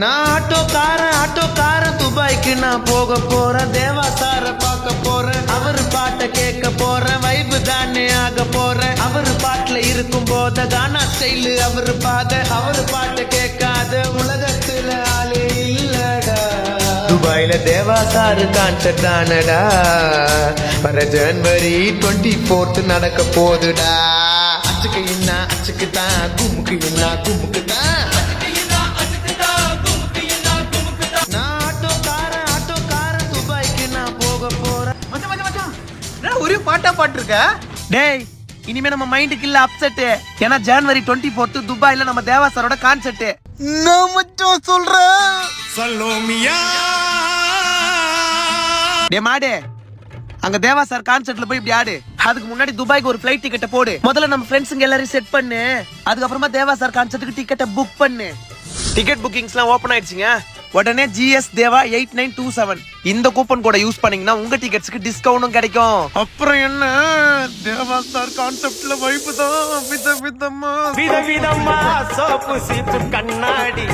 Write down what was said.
நான் ஆட்டோக்காரன் ஆட்டோக்காரன் துபாய்க்கு நான் போக போறேன். தேவா சார பார்க்க போறேன். அவர் பாட்டை கேட்க போறேன். வைபு தானே ஆக போறேன். அவர் பாட்டுல இருக்கும் போத கானா ஸ்டைலு அவர் பாத அவர் பாட்டை கேட்காத உலகத்துல ஆளே இல்லடா. துபாயில தேவா சாரு கான்சர்ட் தானடா வர ஜனவரி டுவெண்ட்டி ஃபோர்த் நடக்க போதுடா. அச்சுக்கு என்ன அச்சுக்கு தான் குமுக்கு என்ன குமுக்கு தான் ஒரே பாட்டா பாட்டுருக்க? டேய் இனிமே நம்ம மைண்டுக்கு இல்ல அப்செட் ஏன்னா ஜனவரி டுவெண்ட்டி ஃபோர்த் துபாயில நம்ம தேவா சாரோட கான்செர்ட் நான் மச்சான் சொல்றேன் டே மாடு அங்க தேவா சார் கான்செர்ட்ல போய் இப்படி ஆடு. அதுக்கு முன்னாடி துபாய்க்கு ஒரு ஃபிளைட் டிக்கெட்டை போடு. முதல்ல நம்ம ஃப்ரெண்ட்ஸுங்க எல்லாரையும் செட் பண்ணு. அதுக்கப்புறமா தேவா சார் கான்செர்ட்டுக்கு டிக்கெட்டை புக் பண்ணு. டிக்கெட் புக்கிங்ஸ்லாம் ஓபன் ஆயிடுச்சுங்க. உடனே GS Deva eight nine two seven இந்த கூப்பன் கோட யூஸ் பண்ணீங்கன்னா உங்க டிக்கெட்ஸ்க்கு டிஸ்கவுண்டும் கிடைக்கும். அப்புறம் என்ன? தேவா சார் கான்செப்ட்ல வைப்பு தான். வித விதமா. விதவிதமா சோப்பு சீப்பு கண்ணாடி.